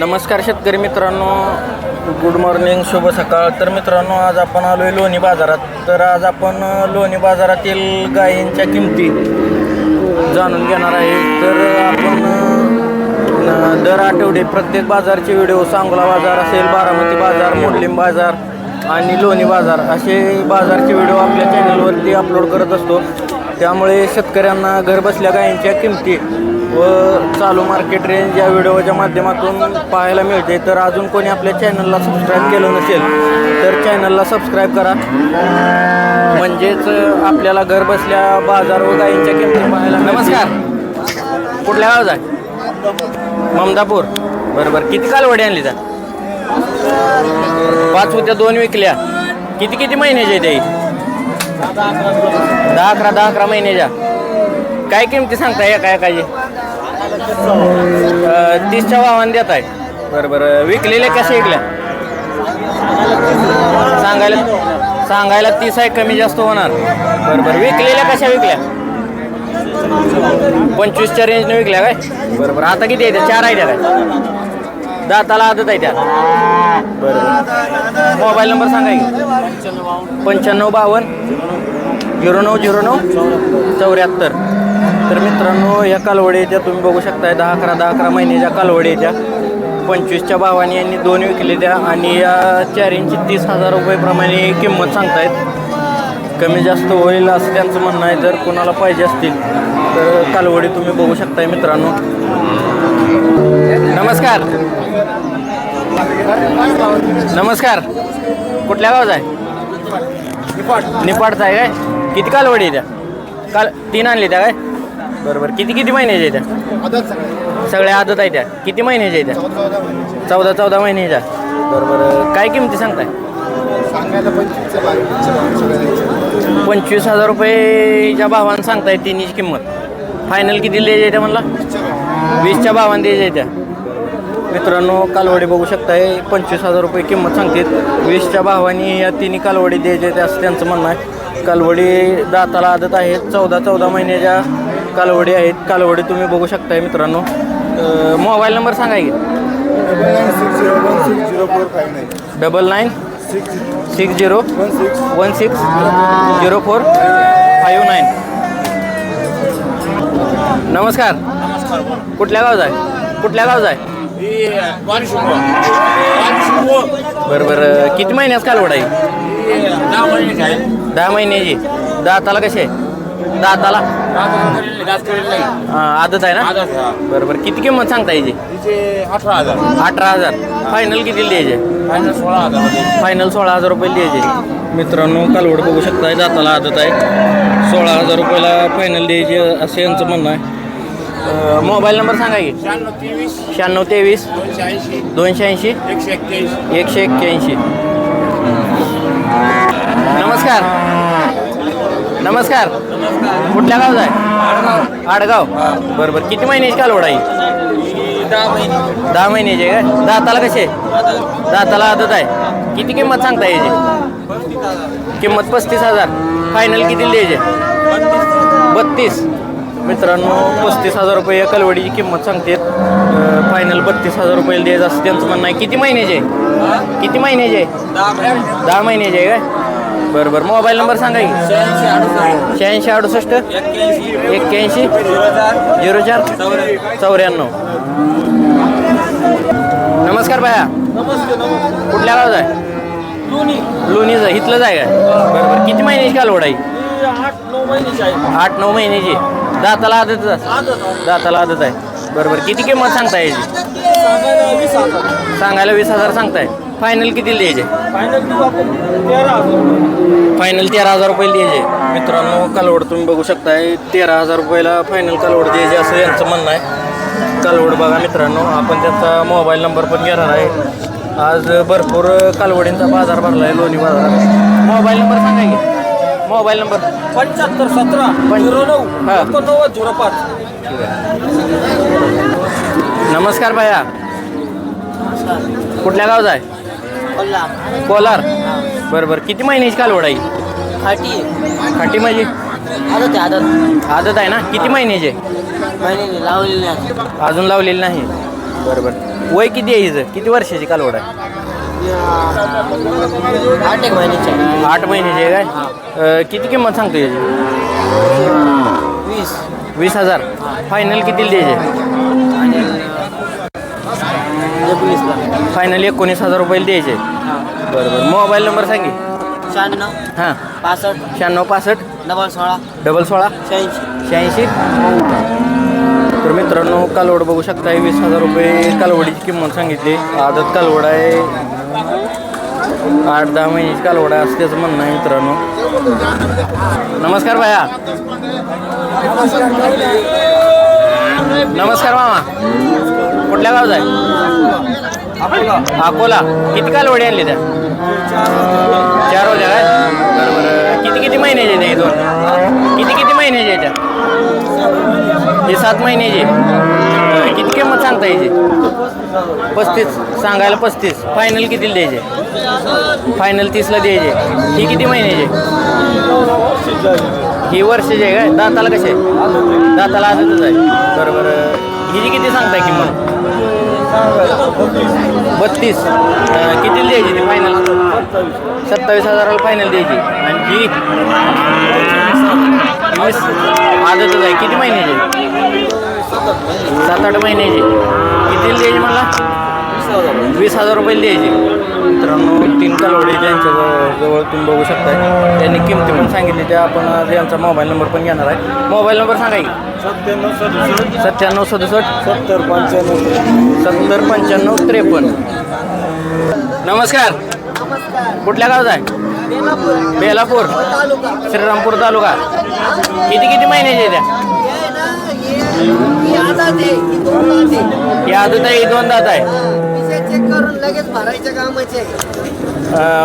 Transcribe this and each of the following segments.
नमस्कार शेतकरी मित्रांनो. गुड मॉर्निंग शुभ सकाळ. तर मित्रांनो आज आपण आलो आहे लोणी बाजारात. तर आज आपण लोणी बाजारातील गायींच्या किमती जाणून घेणार आहे. तर आपण दर आठवडे प्रत्येक बाजारचे व्हिडिओ सांगोला बाजार असेल बारामती बाजार मोडलिम बाजार आणि लोणी बाजार असे बाजारचे व्हिडिओ आपल्या चॅनलवरती अपलोड करत असतो. त्यामुळे शेतकऱ्यांना घरबसल्या गायींच्या किमती व चालू मार्केट रेंज या व्हिडिओच्या माध्यमातून पाहायला मिळते. तर अजून कोणी आपल्या चॅनलला सबस्क्राईब केलं नसेल तर चॅनलला सबस्क्राईब करा. म्हणजेच आपल्याला घरबसल्या बाजार व गायींच्या किमती पाहायला नमस्कार. कुठल्या गावात आहे ममदापूर. बरं बरं किती कालवडी आणली त्या पाच होत्या दोन विकल्या. किती किती महिन्याच्या आहेत त्या दहा अकरा दहा अकरा महिन्याच्या काय किमती सांगता एका एकाची? अं, तीसच्या भावाने देत आहे बरं बरं. विकलेल्या कशा विकल्या सांगायला सांगायला तीस आहे कमी जास्त होणार. बरं बरं. विकलेल्या कशा विकल्या? पंचवीसच्या रेंजने विकल्या काय? बरं बरं. आता किती आहे? त्या चार आहे त्या काय? दाताला आदत आहे त्या बरं. मोबाईल नंबर सांगा की. पंच्याण्णव बावन्न झिरो नऊ झिरो नऊ चौऱ्याहत्तर. तर मित्रांनो या कालवडीच्या तुम्ही बघू शकताय दहा अकरा दहा अकरा महिन्याच्या कालवडीच्या पंचवीसच्या भावाने यांनी दोन विकले त्या आणि या चारींची तीस हजार रुपयेप्रमाणे किंमत सांगतायत. कमी जास्त होईल असं त्यांचं म्हणणं आहे जर कोणाला पाहिजे असतील तर कालवडी तुम्ही बघू शकताय मित्रांनो. नमस्कार. नमस्कार. कुठल्या गावचा आहे? निपाडचा आहे काय? किती कालवडी आहे त्या? काल तीन आणली त्या काय? बरोबर. किती किती महिन्याच्या आहे त्या? सगळ्या आदत आहे त्या. किती महिन्याच्या आहे त्या? चौदा चौदा महिन्याच्या. बरोबर. काय किमती सांगताय? पंचवीस हजार रुपयेच्या भावानं सांगताय तिन्हीची किंमत. फायनल किती द्यायची त्या म्हणला? वीसच्या भावानं द्यायच्या त्या. मित्रांनो कालवडी बघू शकताय. पंचवीस हजार रुपये किंमत सांगते वीसच्या भावानी या तिन्ही कालवडी द्यायचे ते असं त्यांचं म्हणणं आहे. कालवडी दाताला आदत आहेत चौदा चौदा महिन्याच्या कालवडी आहेत. कालवडी तुम्ही बघू शकताय मित्रांनो. मोबाईल नंबर सांगा की. Double nine six zero one six zero four five nine. नमस्कार. कुठल्या गावचा आहे? कुठल्या गावचा आहे? बरं बरं. किती महिन्यात कालवड आहे? दहा महिन्याची दाताला कशी आहे. दाताला हां आदत आहे ना? बरं बरं. किती किंमत सांगता याची अठरा हजार. अठरा हजार. फायनल किती द्यायचे फायनल सोळा हजार फायनल सोळा हजार रुपये द्यायचे मित्रांनो कालवड बघू शकताय दाताला आदत आहे. सोळा हजार रुपयाला फायनल द्यायचे असं यांचं म्हणणं आहे. मोबाईल नंबर सांगा की. शहाण्णव तेवीस. दोनशे ऐंशी. एकशे एक्क्याऐंशी. नमस्कार. नमस्कार. कुठल्या गावचा आहे? आडगाव. बरं बरं किती महिन्याची कालवड आहे? दहा महिने. दहा महिन्याची आहे काय दाताला कसे दाताला. आदत आहे. किती किंमत सांगता याची किंमत पस्तीस हजार. फायनल किती द्यायचे बत्तीस. मित्रांनो पस्तीस हजार रुपये या कलवडीची किंमत सांगते. फायनल बत्तीस हजार रुपये द्यायचं असं त्यांचं म्हणणं आहे. किती महिन्याचे? आहे किती महिन्याचे? आहे दहा महिने दहा महिन्याचे आहे काय? बरं बरं. मोबाईल नंबर सांगा की. शहाऐंशी अडुसष्ट एक्क्याऐंशी झिरो चार चौऱ्याण्णव. नमस्कार बाया कुठल्या गावात आहे? लोणीचं. इथलंच आहे काय? बरं बरं. किती महिन्याची कालवड आहे. आठ नऊ महिन्याची. दाताला आदत आदत दाताला आदत आहे. बरं बरं किती किंमत सांगताय याची? सांगायला वीस हजार सांगताय. फायनल किती द्यायचे फायनल तेरा हजार रुपये द्यायचे मित्रांनो कालवड तुम्ही बघू शकताय. तेरा हजार रुपयाला फायनल कालवड द्यायचे असं यांचं म्हणणं आहे. कालवड बघा मित्रांनो आपण त्यांचा मोबाईल नंबर पण घेणार आहे. आज भरपूर कालवडींचा बाजार भरला आहे लोणी बाजारात. मोबाईल नंबर सांगा की. मोबाईल नंबर पंच्याहत्तर सतरा झिरो नऊ हा. एकोणनव्वद झिरो पाच. नमस्कार भैया. कुठल्या गावचा आहे? कोलार बरं बरं. किती महिन्याची कालवड आहे? खाटी खाटी माझी आदत आहे आदत. आदत आहे ना? किती महिन्याची आहे? महिने लावलेली नाही. अजून लावलेली नाही. बरं बरं. वय किती आहे हिचं? किती वर्षाची कालवड आहे? आठ एक महिन्याचे. आठ महिन्याची आहे काय? अं, किती किंमत सांगतो याची? वीस. वीस हजार. फायनल कितीला द्यायचे आणि एकोणीसला फायनल एकोणीस हजार रुपये द्यायचे बरं बरं. मोबाईल नंबर सांगे. शहाण्णव. हां. पासष्ट. शहाण्णव पासष्ट. डबल सोळा. डबल सोळा. शहाऐंशी. शहाऐंशी. तर मित्रांनो कालवड बघू शकता वीस हजार रुपये कालवडीची किंमत सांगितली. आदत कालवड आहे. आठ दहा महिन्याची कालवड आहे असं त्याचं म्हणणं आहे मित्रांनो. नमस्कार भाया. नमस्कार मामा. कुठल्या गावचा आहे? अकोला. किती कालवडी आणली त्या? चार होत्या काय? बरं किती किती महिन्याचे त्या दोन किती किती महिन्याचे त्या? हे सात महिन्याचे किती किंमत सांगता याची पस्तीस. सांगायला पस्तीस. फायनल कितीला द्यायचे? फायनल तीसला द्यायचे. ही किती महिन्याचे ही वर्षाची आहे काय? दाताला कसे? दाताला आजच आहे. बरोबर हिची किती सांगताय किंमत? बत्तीस. कितीला द्यायची ती फायनल सत्तावीस हजाराला फायनल द्यायची. आणि ही? वीस आदतच आहे. किती महिन्याची? सात आठ महिन्याची. कितीला द्यायची मला वीस हजार रुपये द्यायची. मित्रांनो तीन कालवडी ज्यांच्या जवळ जवळ तुम्ही बघू शकता त्यांनी किमती पण सांगितली. त्या आपण आज यांचा मोबाईल नंबर पण घेणार आहे. मोबाईल नंबर सांगा की? सत्त्याण्णव सदुसष्ट. सत्त्याण्णव सदुसष्ट. सत्तर पंच्याण्णव सत्तर पंच्याण्णव त्रेपन्न. नमस्कार. कुठल्या गावचा आहे? बेलापूर. श्रीरामपूर तालुका. किती किती महिन्याचे त्या ही आदत आहे ही दोन दात आहे.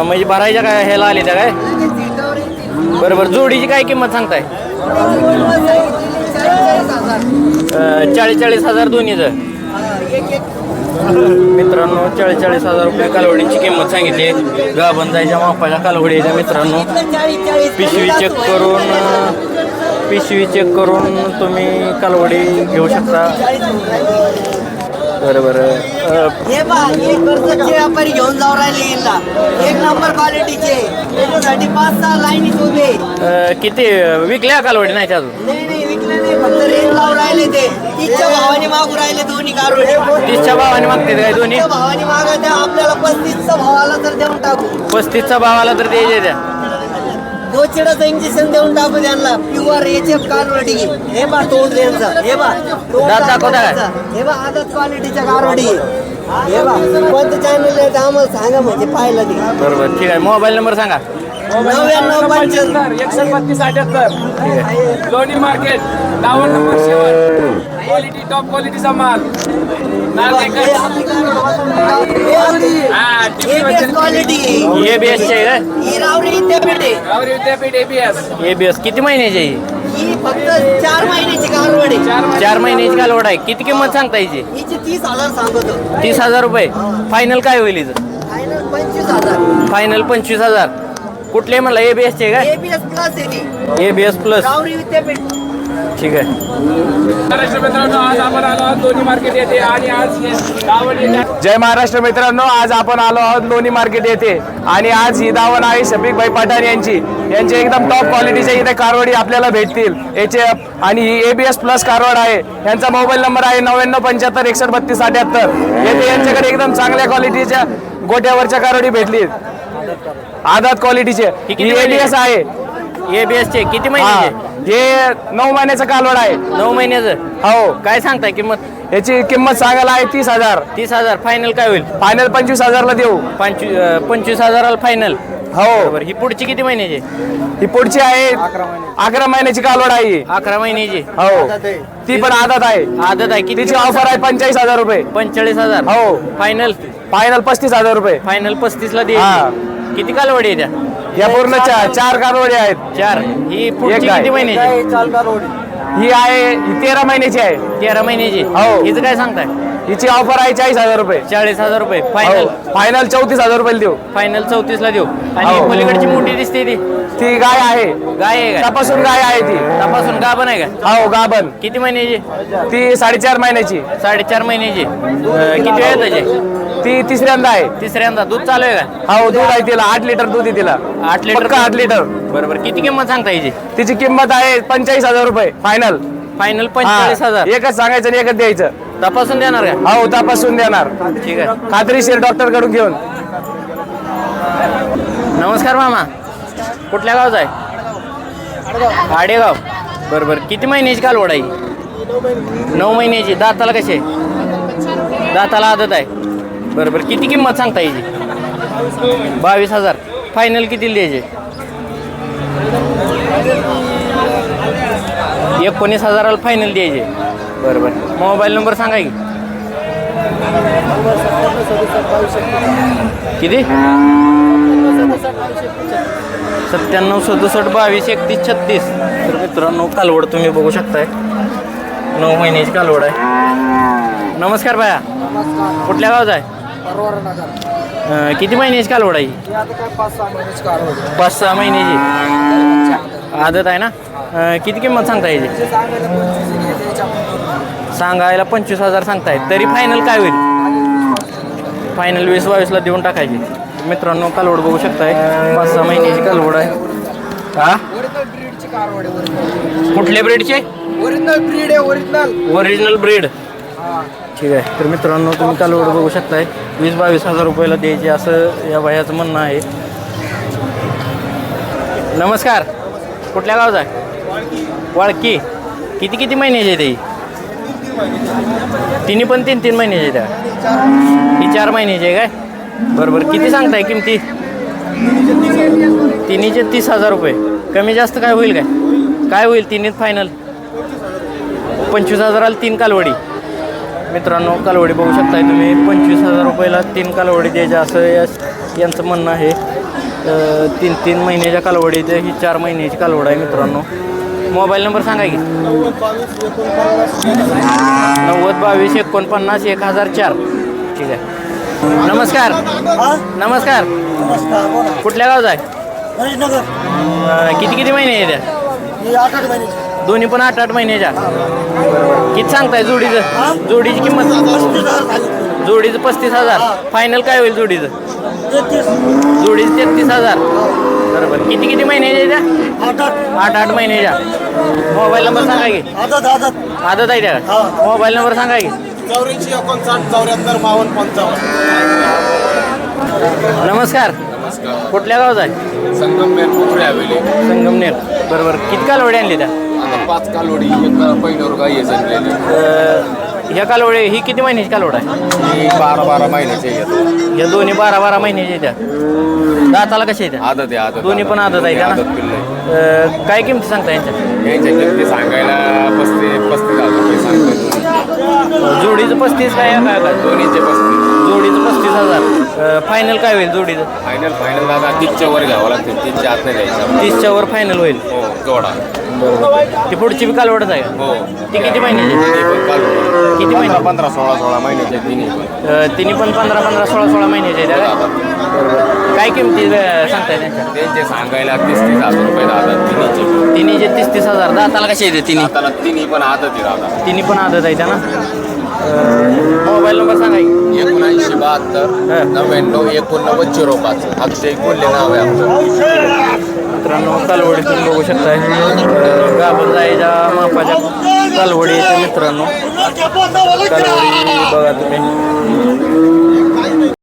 म्हणजे भरायच्या काय ह्याला आले त्या काय? लगेच सीटावर येतील. बरं बरं. जोडीची काय किंमत सांगताय? चाळीस चाळीस हजार. दोन्हीचं. हा, मित्रांनो चाळीस चाळीस हजार रुपये कालवडीची किंमत सांगितली. गाभण जायच्या मापाच्या कालवडी आहेत मित्रांनो. पिशवी चेक करून पिशवी चेक करून तुम्ही कालवडी घेऊ शकता. बरं बरं. व्यापारी घेऊन जाऊ राहिले एक नंबर क्वालिटीचे पाच सहा अं, किती? विकल्या कालवडी नाही अजून? तीसच्या भावाने मागू राहिले दोन्ही कारवडे तीसच्या भावाने मागते काय दोन्ही? आपल्याला पस्तीसचा भावाला तर देऊन टाकू. पस्तीसचा भावाला तर द्यायचे त्या. दोचिडाचं इंजेक्शन देऊन टाकू त्यांना. प्युअर एच एफ कारवडी हे बा तोंड त्यांचं. हे बा दात दाखवता काय? हे बा आदत क्वालिटीच्या कारवडी हे बा कोणतं चॅनल आहे आम्हाला सांगा म्हणजे पाहिलं ते बरोबर ठीक आहे. मोबाईल नंबर सांगा. नव्याण्णव पंच्याण्णव एकशे बत्तीस अठ्याहत्तर. Loni market number seven quality top क्वालिटीचा माल. आहे विद्यापीठ. आहे एबीएस का ए बी एस किती महिन्याची आहे? फक्त चार महिन्याची कारवडी चार महिन्याची कालवड. आहे. किती किंमत सांगता याची हिची तीस हजार सांगतो. तीस हजार रुपये. फायनल काय होईल हिचं? फायनल पंचवीस हजार. फायनल पंचवीस हजार. कुठले म्हणलं? ए बी एसचे काय एबीएस प्लस आहे ती. ए बी एस प्लस रावरी विद्यापीठ. ठीक आहे. महाराष्ट्र मित्रांनो आज आपण आलो आहोत लोणी मार्केट येथे आणि आज हे दावण येथे जय महाराष्ट्र मित्रांनो आज आपण आलो आहोत लोणी मार्केट येथे. आणि आज ही दावण आहे शफीकभाई पठाण यांची. यांचे एकदम टॉप क्वालिटीचे इथे कारवडी आपल्याला भेटतील. एच एफ आणि ही ए बी एस प्लस कारवड आहे. यांचा मोबाईल नंबर आहे नव्याण्णव पंच्याहत्तर एकसष्ट बत्तीस अठ्याहत्तर. येथे यांच्याकडे एकदम चांगल्या क्वालिटीच्या गोट्यावरच्या कारवडी भेटली. आदात क्वालिटीचे किती ही ए बी एस आहे. ए बी एसचे किती हा महिन्याचे हे नऊ महिन्याचं कालवड आहे. नऊ महिन्याचं? हो. काय सांगताय किंमत? याची किंमत सांगायला आहे तीस हजार. तीस हजार. फायनल काय होईल? फायनल पंचवीस हजारला देऊ. पंचवीस अं, पंचवीस हजाराला फायनल हो. बरोबर ही पुढची किती महिन्याची? ही पुढची आहे अकरा महिन्याची कालवड आहे ही. अकरा महिन्याची. हो. ती पण आदत आहे. आदत आहे. किती तिची ऑफर आहे पंचेचाळीस हजार रुपये. पंचेचाळीस हजार? हो. फायनल फायनल पस्तीस हजार रुपये. फायनल पस्तीसला दे हा. किती कालवडी आहे त्या? या पूर्ण चा- चार कालवडी आहेत. चार. ही पुढची. किती महिन्याची? ही आहे ही तेरा महिन्याची आहे. तेरा महिन्याची. हो. हिचं काय सांगताय? हिची ऑफर आहे चाळीस हजार रुपये. चाळीस हजार रुपये. फायनल फायनल चौतीस हजार रुपये देऊ. फायनल चौतीसला देऊ. आणि हो. पलीकडची मोठी दिसते ती. ती गाय आहे. गाय आहे का? तपासून गाय आहे ती. तपासून गाभण आहे का? हो गाभण. किती महिन्याची? ती साडेचार महिन्याची. साडेचार महिन्याची. अं, किती वेळ त्याचे? ती तिसऱ्यांदा आहे. तिसऱ्यांदा. दूध चालू आहे का? हो दूध आहे तिला. आठ लिटर दूध आहे तिला. आठ लिटर पक्का आठ लिटर. बरोबर. किती किंमत सांगता याची तिची किंमत आहे पंचेचाळीस हजार रुपये. फायनल फायनल पंचेचाळीस हजार. एकच सांगायचं आणि एकच द्यायचं. तपासून देणार का हो तपासून देणार. ठीक आहे. खात्रीशीर डॉक्टरकडून घेऊन. नमस्कार मामा. कुठल्या गावचा आहे? आडेगाव. बरं बरं. किती महिन्याची कालवड आहे? नऊ महिन्याची. दाताला कशी आहे दाताला आदत आहे. बरं बरं. किती किंमत सांगता याची बावीस हजार. फायनल किती द्यायचे एकोणीस हजाराला फायनल द्यायचे बरं बरं. मोबाईल नंबर सांगा की. किती? सत्त्याण्णव सदुसष्ट बावीस एकतीस छत्तीस. तर मित्रांनो कालवड तुम्ही बघू शकताय. नऊ महिन्याची कालवड आहे. नमस्कार बाया. कुठल्या गावात आहे? किती महिन्याची कालवड आहे ही? पाच सहा महिन्याची. आदत आहे ना? किती किंमत सांगता याची सांगायला पंचवीस हजार सांगताय तरी फायनल काय होईल? फायनल वीस बावीसला देऊन टाकायची. मित्रांनो कालवड बघू शकताय. पाच सहा महिन्याची कालवड आहे. हा? कुठल्या ब्रीडचे ओरिजिनल ब्रीड आहे ओरिजिनल ओरिजिनल ब्रीड ठीक आहे. तर मित्रांनो तुम्ही कालवड बघू शकताय. वीस बावीस हजार रुपयाला द्यायचे असं या बायाचं म्हणणं आहे. नमस्कार. कुठल्या गावचा आहे? वाळकी. किती किती महिन्याची आहे ती? तिन्ही पण तीन तीन महिन्याचे द्या त्या. ही चार महिन्याची आहे काय? बरं बरं किती सांगताय किमती? तिन्हीचे तीस हजार रुपये. कमी जास्त काय होईल काय? काय होईल तिन्हीत फायनल पंचवीस हजाराला तीन कालवडी. मित्रांनो कालवडी बघू शकताय तुम्ही. पंचवीस हजार रुपयाला तीन कालवडी द्यायच्या असं यांचं म्हणणं आहे. तीन तीन महिन्याच्या कालवडी ही चार महिन्याची कालवड आहे मित्रांनो. मोबाईल नंबर सांगा की? नव्वद बावीस एकोणपन्नास एक हजार चार. ठीक आहे. नमस्कार. नमस्कार. कुठल्या गावचा आहे? किती किती महिने आहे त्या दोन्ही पण आठ आठ महिन्याच्या? किती सांगताय जोडीचं? जोडीची किंमत? जोडीचं पस्तीस हजार. फायनल काय होईल जोडीचं? जोडीचं तेहतीस हजार. बरोबर. किती किती महिन्याच्या त्या आठ आठ. महिन्याच्या मोबाईल नंबर सांगा की. आदत आहे त्या मोबाईल नंबर सांगा की. चौऱ्याऐंशी एकोणसाठ चौऱ्याहत्तर बावन्न पंचावन्न. नमस्कार. कुठल्या गावात आहे? संगमनेर पुत्रे हवेली. संगमनेर. बरोबर. किती कालवडी आणली त्या? आता पाच कालोडी एक पहिल्यावर गाई आहे जमलेली अं, ह्या कालवडी ही किती महिन्याची कालवड आहे? बारा बारा महिन्याची या दोन्ही बारा बारा महिन्याच्या त्या. दाताला कशा आहेत त्या? आदत आहे आदत दोन्ही पण आदत आहे का आदत ना पिल्लं आहे. अं, काय किमती सांगता यांच्या? यांच्या किमती सांगायला पस्तीस पस्तीस हजार रुपये सांगतो. जोडीचं पस्तीस काय काय काय? दोन्हीचे पस्तीस. जोडीचं पस्तीस हजार. फायनल काय होईल जोडीचं? फायनल फायनल दादा तीसच्या वर घ्यावं लागते तीसच्या आत नाही द्यायचं तीसच्या वर फायनल होईल. हो जोडा. ती पुढची बी कालवडच आहे. का? हो. ती किती महिन्याची? किती महिने? पंधरा सोळा सोळा महिन्याचे. तिन्ही पण अं, तिन्ही पण पंधरा पंधरा सोळा सोळा महिन्याचे? बरोबर काय किमती अं, सांगताय त्यांच्या? त्यांचे सांगायला तीस तीस हजार रुपये तिन्हीचे तिन्हीचे तीस तीस हजार दाताला कसे येते तिन्ही दाताला तिन्ही पण आदत दादा. तिन्ही पण आदत आहे ना मोबाईल नंबर सांगा की. एकोणऐंशी बहात्तर. नव्याण्णव एकोणनव्वद झिरो पाच. अक्षय कोल्हे नाव आहे आमचं. मित्रांनो कालवडी तुम्ही बघू शकताय अं, गाभण जायच्या मापाच्या कालवडी मित्रांनो. कालवडी बघा तुम्ही.